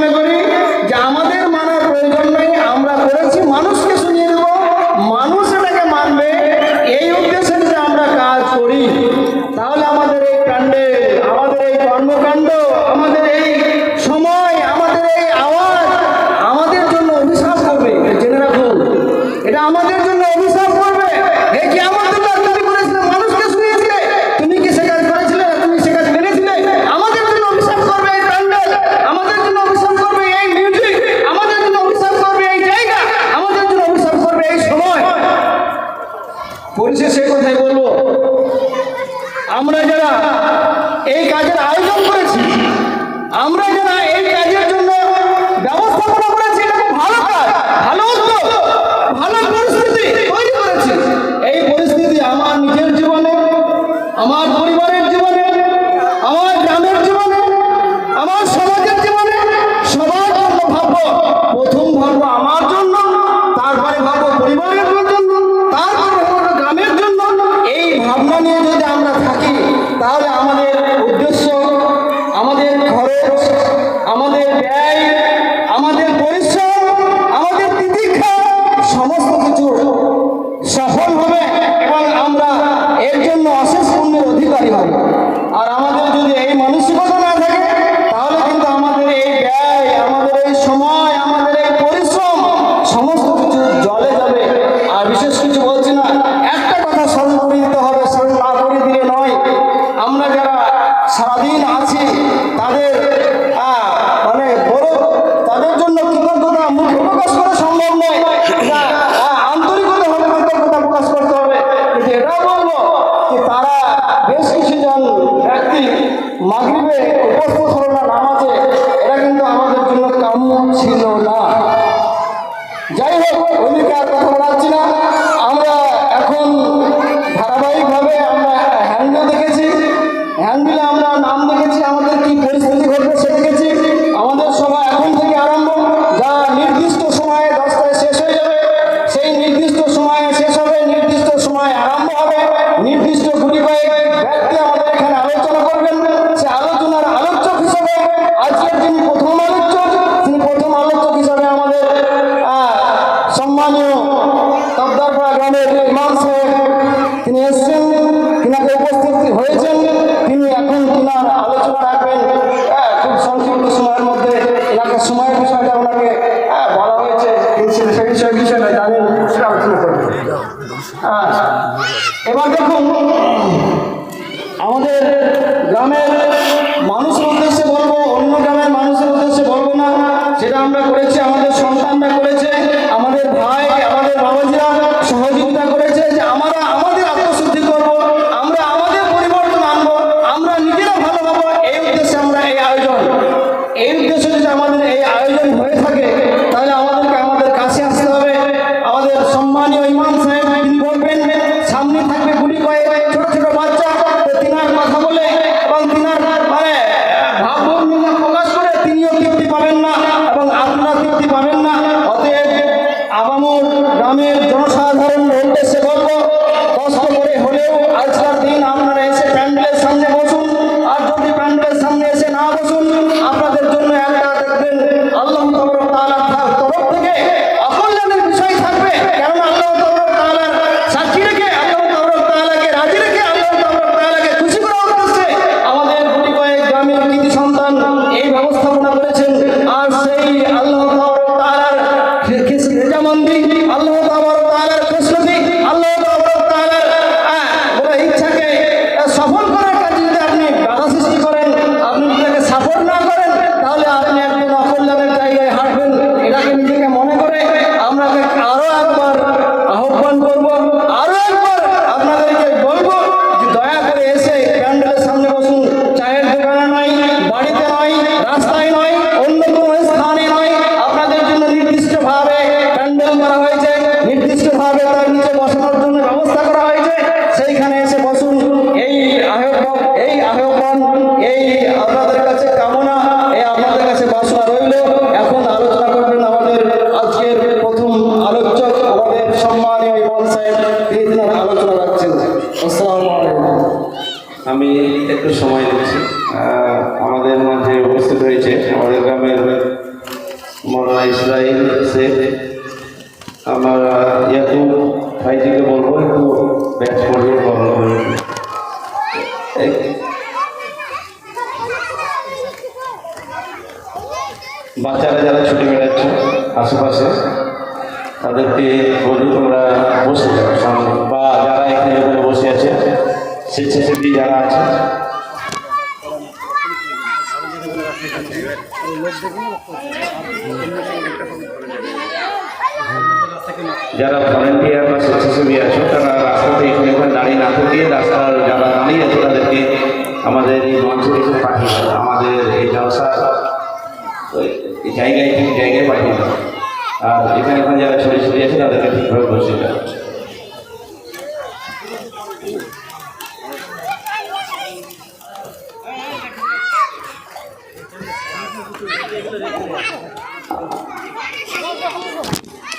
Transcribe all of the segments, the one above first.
মনে করি যে আমাদের মানার প্রয়োজন নেই আমরা করেছি মানুষকে শুনিয়ে দেব। মানুষ Allah উপস্থিত হলো না নামাজে এটা ছিল না। যাই হোক ওই কথা বলাচ্ছি না। আর এখানে ওখানে যারা ছড়িয়ে ছড়িয়ে আছে তাদেরকে ঠিকভাবে বসে দেয়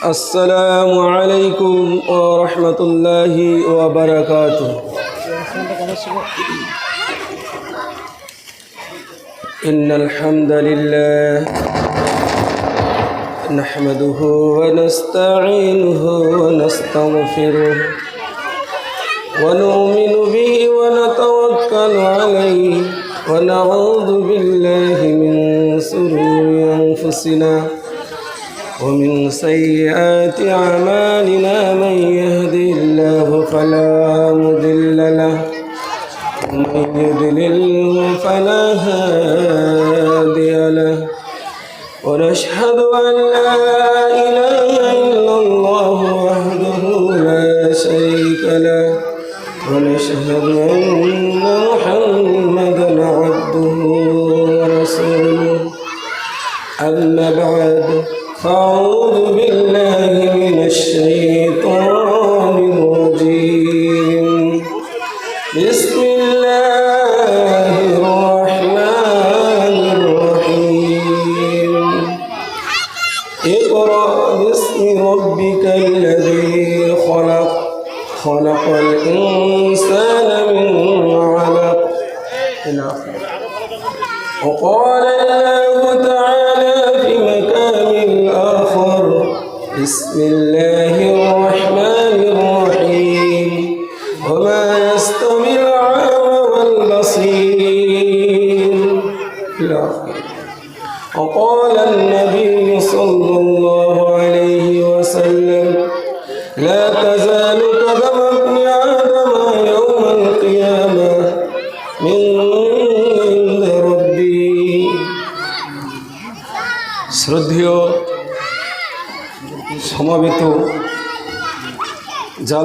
السلام عليكم ورحمة الله وبركاته إن الحمد لله نحمده ونستعينه ونستغفره ونؤمن به ونتوكل عليه ونعوذ بالله من سرور أنفسنا ومن سيئات أعمالنا من يهدي الله فلا وأشهد أن لا وقال الله تعالى في مكان آخر بسم الله الرحمن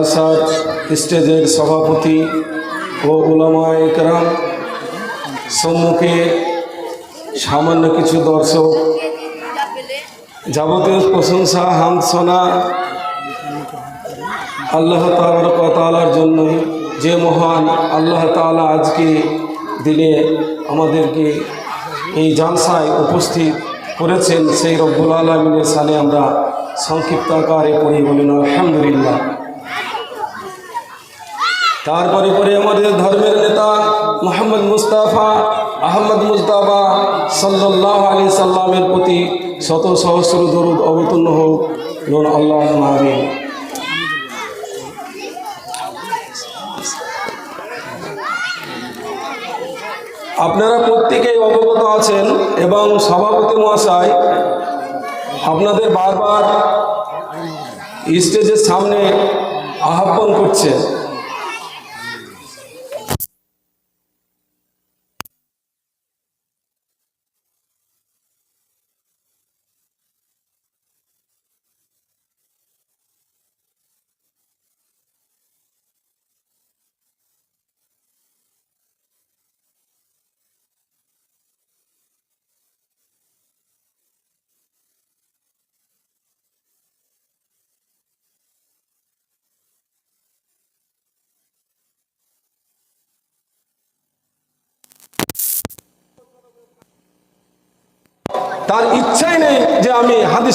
জালসার স্টেজের সভাপতি ও ওলামা সম্মুখে সামান্য কিছু দর্শক। যাবতীয় প্রশংসা, হামসনা আল্লাহ তালার জন্য যে মহান আল্লাহ তাআলা আজকে দিনে আমাদেরকে এই জালসায় উপস্থিত করেছেন, সেই রব্বুল আলমিনের সালে আমরা সংক্ষিপ্ত আকারে পড়ি বলেন আলহামদুলিল্লাহ। তারপরে পরে আমাদের ধর্মের নেতা মোহাম্মদ মুস্তাফা আহমদ মুস্তাফা সাল্লাহ আলী সাল্লামের প্রতি শত সহস্র দরুদ অবতীর্ণ হোক। লোন আল্লাহ আমিন আপনারা প্রত্যেকেই অবগত আছেন এবং সভাপতি মহাশয়, আপনাদের বারবার স্টেজের সামনে আহ্বান করছেন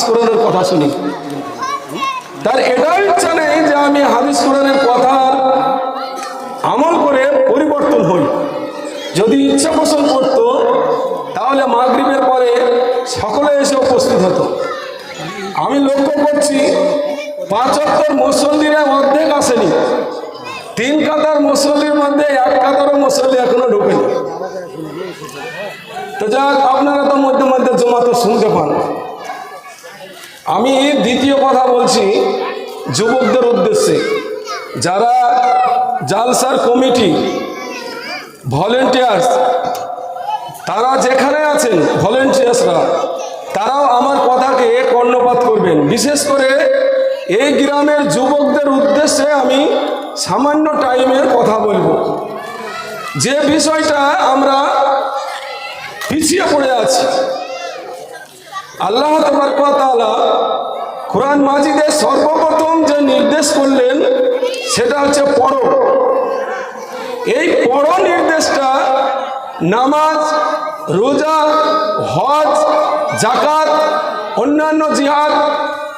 হাদিস কোরআনের কথা শুনি। তার এটাও ইচ্ছা নেই যে আমি হাদিস কোরআনের কথার আমল করে পরিবর্তন হই। যদি ইচ্ছা পোষণ করত, তাহলে মাগরিবের পরে সকলে এসে উপস্থিত হতো। আমি লক্ষ্য করছি, পাঁচ অক্টর মুসল্লিরা অর্ধেক আসেনি। তিন কাতার মুসল্লির মধ্যে এক কাতারও মুসল্লি এখনও ঢোকেনি। তো যাক, আপনারা তো মধ্যে মধ্যে জমা তো শুনতে পান। আমি দ্বিতীয় কথা বলছি যুবকদের উদ্দেশ্যে। যারা জালসার কমিটি, ভলেন্টিয়ার্স, তারা যেখানে আছেন, ভলেন্টিয়ার্সরা, তারাও আমার কথাকে কর্ণপাত করবেন। বিশেষ করে এই গ্রামের যুবকদের উদ্দেশ্যে আমি সামান্য টাইমের কথা বলব। যে বিষয়টা আমরা পিছিয়ে পড়ে আছি আল্লাহ কোরআন মাজিদে সর্বপ্রথম যে নির্দেশ করলেন, সেটা হচ্ছে পড়ো। এই পড়ো নির্দেশটা নামাজ, রোজা, হজ জাকাত অন্যান্য জিহাদ,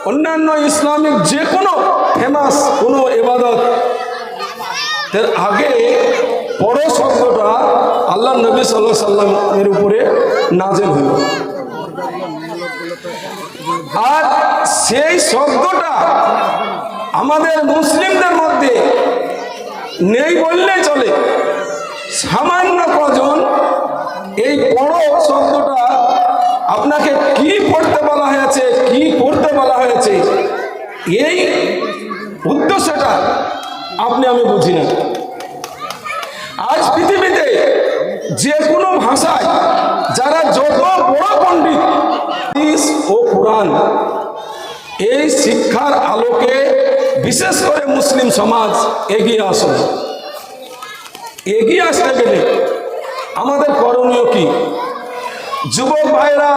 অন্যান্য ইসলামিক যে কোনো ফেমাস কোনো এবাদত এর আগে পর শব্দটা আল্লাহ নবী সাল্লাহ সাল্লামের উপরে নাজেল হল। আর সেই শব্দটা আমাদের মুসলিমদের মধ্যে নেই বললেই চলে। সামান্য কজন এই বড় শব্দটা আপনাকে কি পড়তে বলা হয়েছে, কি করতে বলা হয়েছে, এই উদ্দেশ্যটা আপনি আমি বুঝি না। আজ পৃথিবীতে যে কোনো ভাষায় যারা যত বড় পণ্ডিত কোরআন এই শিক্ষার আলোকে বিশেষ করে মুসলিম সমাজ এগিয়ে আসুন। এগিয়ে আসতে গেলে আমাদের করণীয় কি? যুবক ভাইরা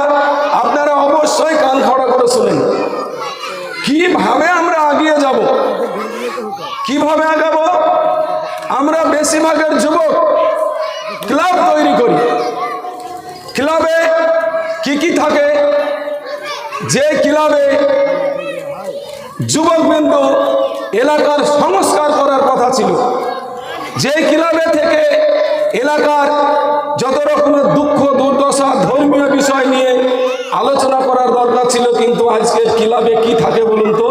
আপনারা অবশ্যই কান খড়া করে শুনেন। কীভাবে আমরা এগিয়ে যাব? কীভাবে আগাবো? আমরা বেশিরভাগের যুবক ক্লাব তৈরি করি। ক্লাবে কি কি থাকে? যে ক্লাবে যুবকবৃন্দ এলাকার সংস্কার করার কথা ছিল, যে ক্লাবে থেকে এলাকার যত রকমের দুঃখ, দুর্দশা, ধর্মীয় বিষয় নিয়ে আলোচনা করার দরকার ছিল, কিন্তু আজকে ক্লাবে কি থাকে বলুন তো?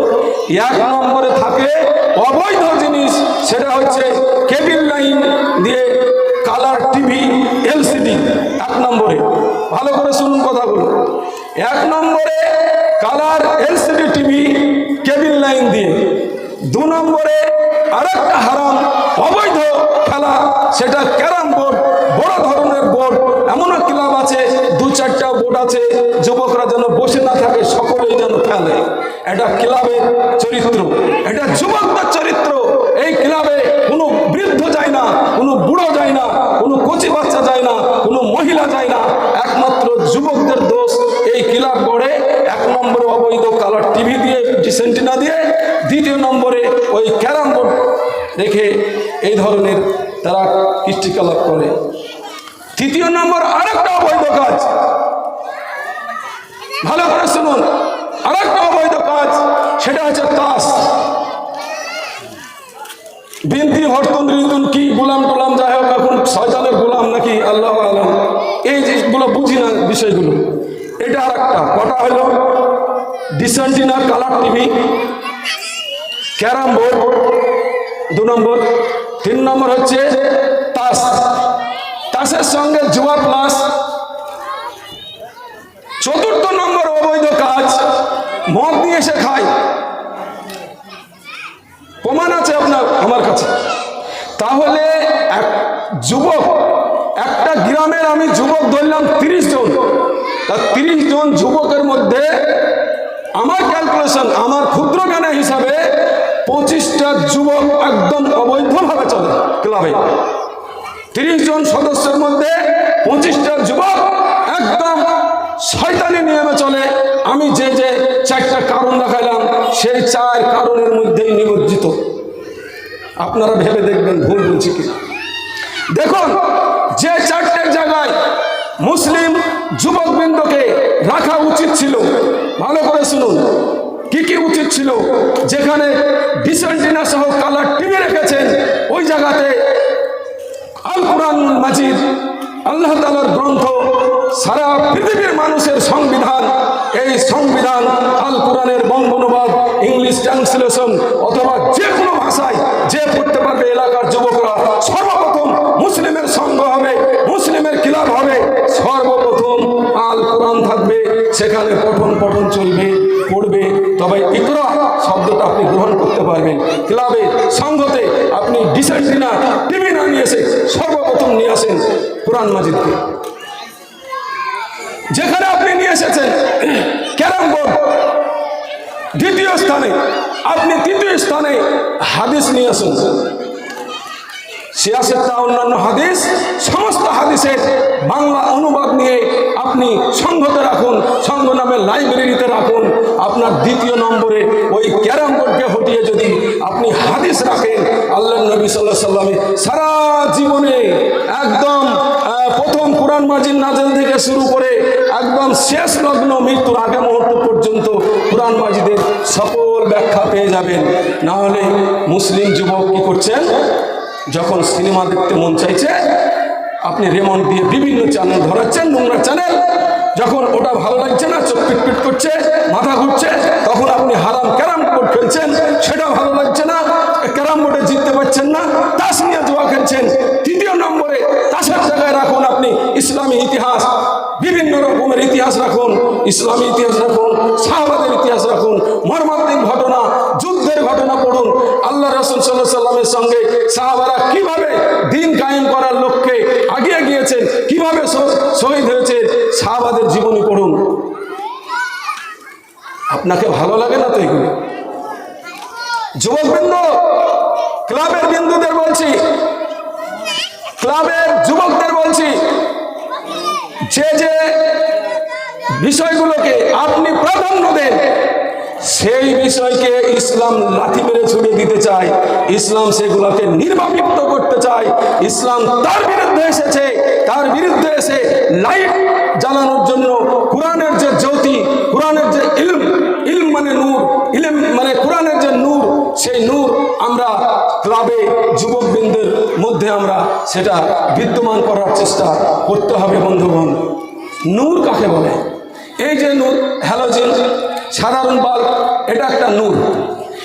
এক নম্বরে থাকে অবৈধ জিনিস, সেটা হচ্ছে কেবিল লাইন দিয়ে কালার টিভি, এলসিডি, এক নম্বরে। ভালো করে শুনুন কথাগুলো। এক নম্বরে colour LCD TV cable line দিয়ে। দু নম্বরে আরেকটা হারাম, অবৈধ খেলা, সেটা ক্যারাম বোর্ড, বড় ধরনের বোর্ড এমনও ক্লাব আছে, দু চারটা বোর্ড আছে, যুবকরা যেন বসে না থাকে, সকলেই যেন খেলে। এটা ক্লাবের চরিত্র, এটা যুবকদের চরিত্র। এই ক্লাবে কোনো বৃদ্ধ যায় না, কোনো বুড়ো যায় না, কোনো কচি বাচ্চা যায় না, কোনো মহিলা যায় না, একমাত্র যুবকদের এই ক্লাব গড়ে এক নম্বরে অবৈধ কালার টিভি দিয়ে ডিসেন্টিনা দিয়ে, দ্বিতীয় নম্বরে ওই ক্যারাম বোর্ড রেখে এই ধরনের তারা কৃষ্টিকলাপ করে। তৃতীয় নম্বর আরেকটা অবৈধ কাজ। ভালো করে শুনুন। আরেকটা অবৈধ কাজ, সেটা হচ্ছে তাস। বিনতি হরতুন রিতুন কি গোলাম টোলাম, যাই হোক, এখন শয়তানের গোলাম নাকি, আল্লাহ আলম। এই জিনিসগুলো বুঝি না বিষয়গুলো। এটা একটা কটা হলো ডিসেন্টিনা কালার টিভি, ক্যারাম বোর্ড, দু নম্বর। তিন নম্বর হচ্ছে তাস। তাসের সঙ্গে জুয়া প্লাস। চতুর্থ নম্বর অবৈধ কাজ, মদ নিয়ে এসে খায়। প্রমাণ আছে আপনার, আমার কাছে। তাহলে এক যুবক, একটা গ্রামের আমি যুবক ধরলাম তিরিশ জন। তা তিরিশ জন যুবকের মধ্যে আমার ক্যালকুলেশন আমার ক্ষুদ্র জ্ঞানের হিসাবে পঁচিশটা যুবক একদম অবৈধভাবে চলে ক্লাবে তিরিশ জন সদস্যের মধ্যে পঁচিশটা যুবক একদম শয়তানি নিয়মে চলে। আমি যে যে চারটা কারণ দেখাইলাম, সেই চার কারণের মধ্যেই নিমজ্জিত। আপনারা ভেবে দেখবেন ভুল বলছি কি দেখুন, যে চারটের জায়গায় মুসলিম যুবকবৃন্দকে রাখা উচিত ছিল। ভালো করে শুনুন। কি কি উচিত ছিল? যেখানে ডিসেন্টিনা সহ কালার টিভি রেখেছেন, ওই জায়গাতে আল কোরআন মাজিদ, আল্লাহ তালার গ্রন্থ, সারা পৃথিবীর মানুষের সংবিধান, এই সংবিধান আল কোরআনের বঙ্গনুবাদ ইংলিশ ট্রান্সলেশন, অথবা যে কোনো ভাষায় যে পড়তে পারবে এলাকার যুবকরা, সর্বপ্রথম মুসলিমের সংঘ হবে। সেখানে পঠন পঠন চলবে, পড়বে। তবে ইকরা শব্দটা আপনি গ্রহণ করতে পারবেন। ক্লাবে, সংঘতে আপনি ডিসেন্টিনা টিভি না নিয়ে এসে সর্বপ্রথম নিয়ে আসেন কোরআন মাজিদকে। যেখানে আপনি নিয়ে এসেছেন, ক্যারাম বোর্ড, দ্বিতীয় স্থানে, আপনি তৃতীয় স্থানে হাদিস নিয়ে আসুন। সিয়াসের তা অন্যান্য হাদিস, সমস্ত হাদিসের বাংলা আপনি সংঘতে রাখুন, সংঘ নামে লাইব্রেরিতে রাখুন। আপনার দ্বিতীয় নম্বরে ওই ক্যারাম বোর্ডকে হটিয়ে যদি আপনি হাদিস রাখেন আল্লাহ নবী সাল্লাহ সাল্লামে সারা জীবনে একদম প্রথম কোরআন মাজিদ নাজেল থেকে শুরু করে একদম শেষ লগ্ন মৃত্যুর আগে মুহূর্ত পর্যন্ত কোরআন মাজিদের সকল ব্যাখ্যা পেয়ে যাবেন। না হলে মুসলিম যুবক কি করছেন? যখন সিনেমা দেখতে মন চাইছে আপনি রেমন্ড দিয়ে বিভিন্ন চ্যানেল ধরাচ্ছেন, নোংরা চ্যানেল। যখন ওটা ভালো লাগছে না, চোখ পিটপিট করছে, মাথা ঘুরছে, তখন আপনি হারাম ক্যারাম বোর্ড খেলছেন সেটা ভালো লাগছে না, ক্যারাম বোর্ডে জিততে পারছেন না, তাস নিয়ে জোয়া খেলছেন। তৃতীয় নম্বরে তাসের জায়গায় রাখুন আপনি ইসলামী ইতিহাস, বিভিন্ন রকমের ইতিহাস রাখুন, ইসলামী ইতিহাস রাখুন, শাহবাদের ইতিহাস রাখুন, মর্মান্তিক ঘটনা, যুদ্ধের ঘটনা পড়ুন। আল্লাহ রসুল সাল্লাহ সাল্লামের সঙ্গে সাহাবারা কীভাবে দিন কায়েম করার গিয়েছেন কীভাবে শহীদ হয়েছে সাহাবাদের জীবনী পড়ুন? আপনাকে ভালো লাগে না তো এগুলো? যুবকবৃন্দ, ক্লাবের বিন্দুদের বলছি। ক্লাবের যুবকদের বলছি, যে যে বিষয়গুলোকে আপনি প্রাধান্য দেন সেই বিষয়কে ইসলাম লাথি মেরে ছুড়ে দিতে চায়। ইসলাম সেগুলোকে নির্বাপিত করতে চায়। ইসলাম তার বিরুদ্ধে এসেছে। তার বিরুদ্ধে এসে লাইট জ্বালানোর জন্য কোরআনের যে জ্যোতি, কোরআনের যে ইলম ইলম মানে নূর, ইলম মানে কোরআনের যে নূর, সেই নূর আমরা ক্লাবে যুবকবৃন্দের মধ্যে আমরা সেটা বিদ্যমান করার চেষ্টা করতে হবে, বন্ধুগণ। নূর কাকে বলে? এই যে নূর হ্যালোজেন সাধারণ বাল্ব এটা একটা নূর।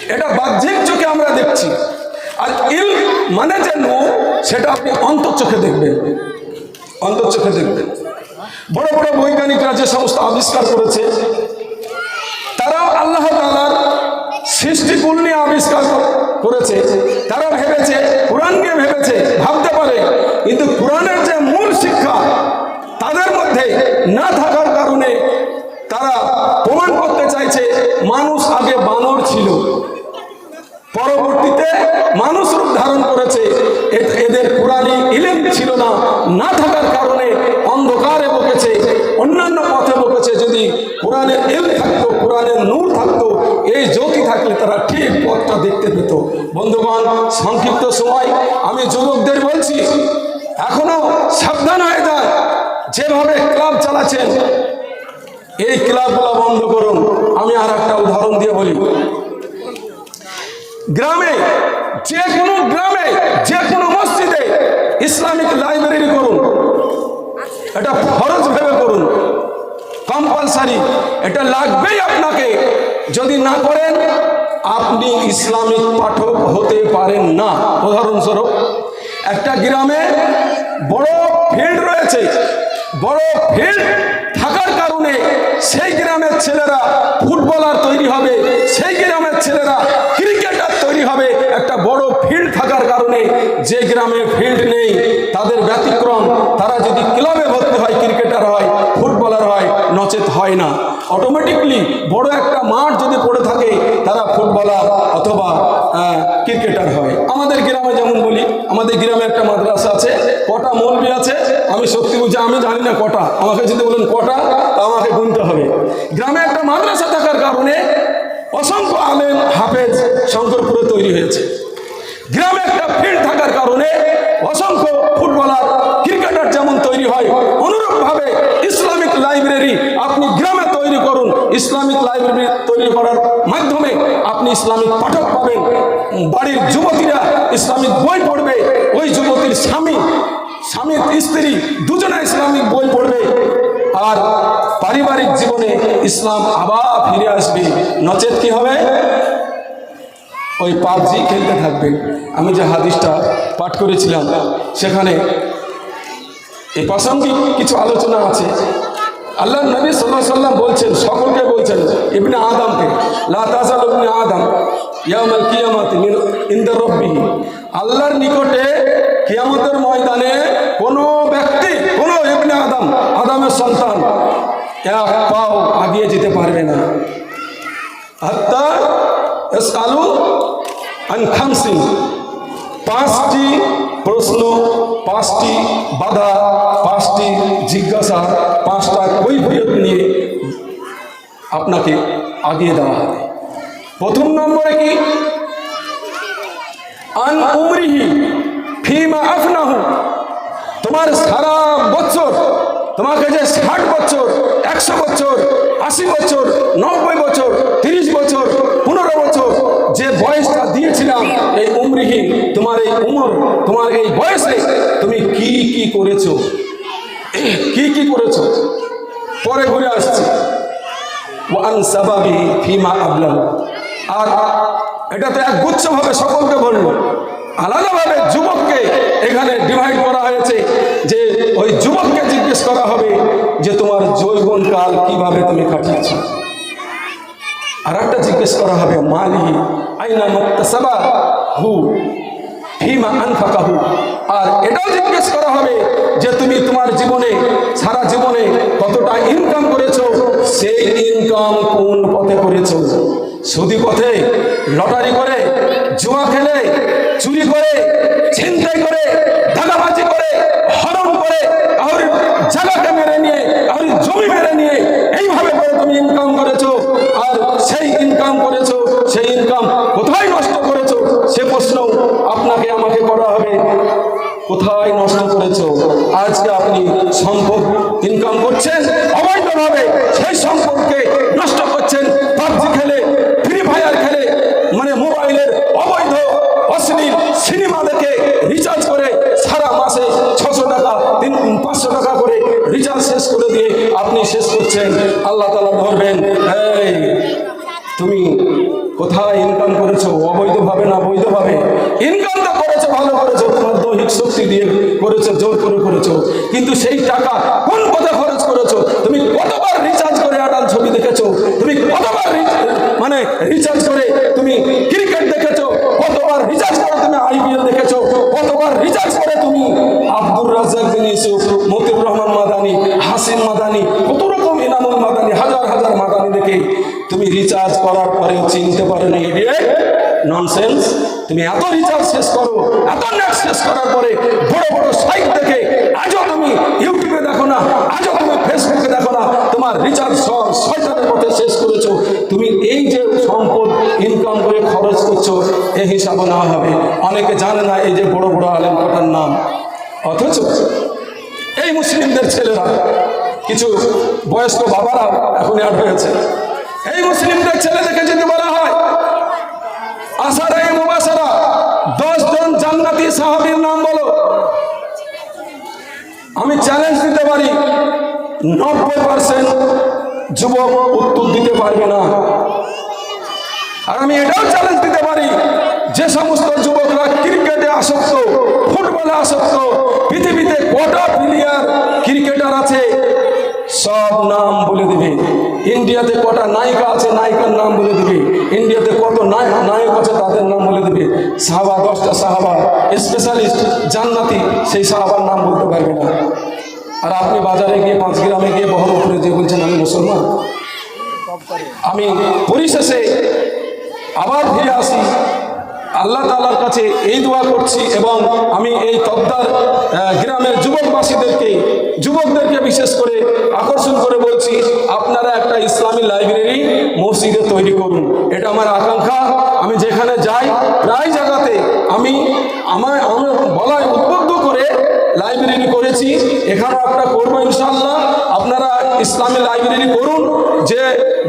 এটা বাহ্যিক চোখে আমরা দেখছি। আর ইল মানে যে নূর, সেটা আপনি অন্তর চোখে দেখবেন। অন্তর চোখে দেখবেন। বড় বড় বৈজ্ঞানিকরা যে সমস্ত আবিষ্কার করেছে, তারাও আল্লাহ তালার সৃষ্টিকুল নিয়ে আবিষ্কার করেছে। তারা ভেবেছে কোরআন নিয়ে ভেবেছে, ভাবতে পারে। কিন্তু কোরআনের যে মূল শিক্ষা, তাদের মধ্যে না থাকার কারণে তারা প্রমাণ করতে চাইছে মানুষ আগে বানর ছিল। পরবর্তীতে মানুষ রূপ ধারণ করেছে। এদের কোরআনে ইলেম ছিল না না থাকার কারণে অন্ধকারে বকেছে, অন্যান্য পথে বকেছে। যদি কোরআনের এল থাকতো কোরআনের নূর থাকতো, এই জ্যোতি থাকলে তারা ঠিক পথটা দেখতে পেত। বন্ধুগণ, সংক্ষিপ্ত সময়, আমি যুবকদের বলছি, এখনও সাবধান হয়ে যান। যেভাবে ক্লাব চালাচ্ছেন এই ক্লাবগুলো বন্ধ করুন। আমি আর একটা উদাহরণ দিয়ে বলি। গ্রামে যে কোনো গ্রামে যে কোনো মসজিদে ইসলামিক লাইব্রেরি করুন। এটা ফরজ ভেবে করুন। কম্পালসারি, এটা লাগবেই আপনাকে। যদি না করেন, আপনি ইসলামিক পাঠক হতে পারেন না। উদাহরণস্বরূপ, একটা গ্রামে বড় ফিল্ড রয়েছে। বড় ফিল্ড থাকার কারণে সেই গ্রামের ছেলেরা ফুটবলার তৈরি হবে, সেই গ্রামের ছেলেরা ক্রিকেটার তৈরি হবে। একটা বড় ফিল্ড থাকার কারণে যে গ্রামে ফিল্ড নেই, তাদের ব্যতিক্রম, তারা যদি ক্লাবে ভর্তি হয়, ক্রিকেটার হয়, ফুটবলার হয়, নচেত হয় না। অটোমেটিকলি বড় একটা মাঠ যদি পড়ে থাকে, তারা ফুটবলার অথবা ক্রিকেটার হয়। আমাদের গ্রামে যেমন বলি, আমাদের গ্রামে একটা মাদ্রাসা আছে, কটা মৌলবি আছে? আমি সত্যি বুঝি আমি জানি না কটা। আমাকে যদি বলেন কটা আমাকে গুনতে হবে। গ্রামে একটা মাদ্রাসা থাকার কারণে অসংখ্য আলেম হাফেজ শঙ্করপুরে তৈরি হয়েছে। গ্রামে একটা ফিল্ড থাকার কারণে অসংখ্য ফুটবলার, ক্রিকেটার যেমন তৈরি হয়, অনুরূপভাবে ইসলামিক লাইব্রেরি আপনি গ্রামে তৈরি করুন। ইসলামিক লাইব্রেরি তৈরি করার মাধ্যমে আপনি ইসলামিক পাঠক পাবেন। বাড়ির যুবতীরা ইসলামিক বই পড়বে। ওই যুবতীর স্বামী স্বামী স্ত্রী দুজনে ইসলামিক বই পড়বে। আর পারিবারিক জীবনে ইসলাম আবার ফিরে আসবে। নচেত কি হবে? ওই পাবজি খেলতে থাকবে। আমি যে হাদিসটা পাঠ করেছিলাম, সেখানে এই প্রাসঙ্গিক কিছু আলোচনা আছে। আল্লাহ নবী সাল্লাহ সাল্লাম বলছেন, সকলকে বলছেন, ইবনে আদমকে, লা তাজাল ইবনে আদম ইয়াউমাল কিয়ামাতি মিন ইনদা আল্লাহর নিকটে কিয়ামতের ময়দানে কোনো ব্যক্তি, কোনো ইবনে আদম, আদমের সন্তান এক পাও আগিয়ে যেতে পারবে না। হাত্তা আলু আন খামসিন, পাঁচটি প্রশ্ন পাঁচটি বাধা, পাঁচটি জিজ্ঞাসা, পাঁচটা কৈফিয়ত নিয়ে আপনাকে আগিয়ে দেওয়া হবে। প্রথম নম্বরে কি? আন উমরিহি ফিমা আফনাহু। তোমার সারা বছর, তোমাকে যে ষাট বছর, একশো বছর, আশি বছর, নব্বই বছর, তিরিশ বছর, পনেরো বছর যে বয়সটা দিয়েছিলাম, এই উমরিহীন, তোমার এই উমর, তোমার এই বয়সে তুমি কি কি করেছ? কি কি করেছ? পরে ঘুরে আসছি। ওয়ান সাবাবি ফিমা আবলাহ আর এটা তো এক গুচ্ছভাবে সকলকে বলল, আলাদাভাবে যুবককে এখানে ডিভাইড করা হয়েছে যে ওই যুবককে জিজ্ঞেস করা হবে যে তোমার যৌবনকাল কীভাবে তুমি কাটিয়েছো? আর একটা জিজ্ঞেস করা হবে, মালিহি আইনা মুক্তাসাবা? হু। ফিমা আনফাকাহু। আর এটাও জিজ্ঞেস করা হবে যে তুমি তোমার জীবনে, সারা জীবনে কতটা ইনকাম করেছ? সেই ইনকাম কোন পথে করেছ? সুদি পথে, লটারি করে, জুয়া খেলে, চুরি করে, ছিনতাই করে দাগাবাজি করে, হরণ করে কাউরি জায়গাকে মেরে নিয়ে কাউরি জমি মেরে নিয়ে, এইভাবে করে তুমি ইনকাম করেছ আর সেই ইনকাম করেছ সেই ইনকাম কোথায় নষ্ট করেছ? সে প্রশ্ন আপনাকে, আমাকে করা হবে। কোথায় নষ্ট করেছ? আজকে আপনি সম্ভব ইনকাম করছেন, অবৈধভাবে সেই সম্পদকে নষ্ট করছেন পাবজি খেলে ফ্রি ফায়ার খেলে মানে মোবাইলের অবৈধ অশ্লীল সিনেমা দেখে রিচার্জ করে সারা মাসে ছশো টাকা তিন পাঁচশো টাকা করে রিচার্জ শেষ করে দিয়ে আপনি শেষ করছেন আল্লাহ তালা ধরবেন এই তুমি কোথায় ইনকাম করেছ অবৈধভাবে না বৈধভাবে ইনকাম তো করেছ ভালো করেছ তোমার দৈহিক শক্তি দিয়ে করেছ জোর করে করেছ কিন্তু সেই টাকা কোন পথে খরচ করেছ তুমি কতবার রিচার্জ করে আডাল ছবি দেখেছ তুমি কতবার রি- মানে রিচার্জ করে তুমি ক্রিকেট দেখেছ কতবার রিচার্জ করে তুমি আইপিএল দেখেছ কতবার রিচার্জ করে তুমি আব্দুর রাজ্জাক বিন ইউসুফ মতিউর রহমান মাদানি হাসিন মাদানি কত রকম ইনামুল মাদানি হাজার হাজার মাদানি দেখে তুমি রিচার্জ করার পরেও চিনতে পারো নি ইডিয়েট ননসেন্স তুমি এত রিচার্জ শেষ করো, এত নেট শেষ করার পরে বড় বড় সাইট দেখে আজও তুমি ইউটিউবে দেখো না, আজও তুমি ফেসবুকে দেখো না, তোমার রিচার্জ সব শয়তানের পথে শেষ করেছ। তুমি এই যে সম্পদ ইনকাম করে খরচ করছ এই হিসাবে নেওয়া হবে। অনেকে জানে না এই যে বড় বড় আলেম কটার নাম। অথচ এই মুসলিমদের ছেলেরা, কিছু বয়স্ক বাবারা এখন অ্যাড হয়েছে। এই মুসলিমদের ছেলেদেরকে যদি বলা হয় আসারা মুবাসারা। দশ জন জান্নাতি সাহাবীর নাম বলো। আমি চ্যালেঞ্জ দিতে পারি, নব্বই পার্সেন্ট যুবক উত্তর দিতে পারবে না। আর আমি এটাও চ্যালেঞ্জ দিতে পারি, যে সমস্ত যুবকরা ক্রিকেটে আসক্ত, ফুটবলে আসক্ত, পৃথিবীতে কটা প্লেয়ার ক্রিকেটার আছে, সব নাম বলে দিবে। ইন্ডিয়াতে কটা নায়িকা আছে, নায়িকার নাম বলে দিবে। ইন্ডিয়াতে কত নায়ক আছে তাদের নাম বলে দিবে। সাহাবা, দশটা সাহাবা স্পেশালিস্ট জান্নাতি, সেই সাহাবার নাম বলতে পারবে না। আর আপনি বাজারে গিয়ে, পাঁচ গ্রামে গিয়ে বহর উপরে যে বলছেন, আমি মুসলমান। আমি পরিশেষে আবার ফিরে আসি। আল্লাহ তালার কাছে এই দোয়া করছি এবং আমি এই তদ্দার গ্রামের যুবকবাসীদেরকে, যুবকদেরকে বিশেষ করে আকর্ষণ করে বলছি, আপনারা একটা ইসলামী লাইব্রেরি মসজিদে তৈরি করুন। এটা আমার আকাঙ্ক্ষা। আমি যেখানে যাই, প্রায় জায়গাতে আমি আমার আমার বলায় উদ্বুদ্ধ করে লাইব্রেরি করেছি। এখানেও একটা করব ইনশাল্লাহ আপনারা ইসলামী লাইব্রেরি করুন। যে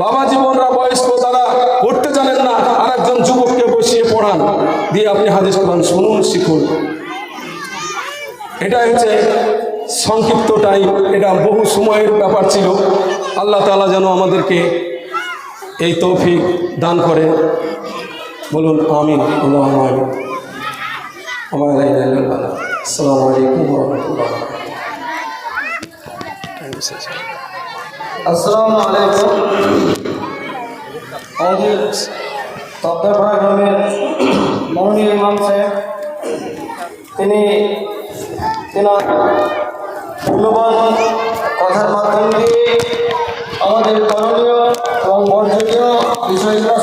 বাবা জীবনরা বয়স্ক পড়ান দিয়ে আপনি হাদিস কোরআন শুনুন শিখুন। এটা হচ্ছে সংক্ষিপ্ত টাইম এটা বহু সময়ের ব্যাপার ছিল। আল্লাহ তালা যেন আমাদেরকে এই তৌফিক দান করে। বলুন আমিন। আল্লাহ আমিন আমার আসসালামু আলাইকুম রহমতুল্লাহ আসসালামু আলাইকুম। তত্ত্বাবধায়ক ধর্মের মাননীয় ইমাম সাহেব, তিনি তেনার মূল্যবান কথার মাধ্যম দিয়ে আমাদের করণীয় এবং বর্জনীয় বিষয়গুলো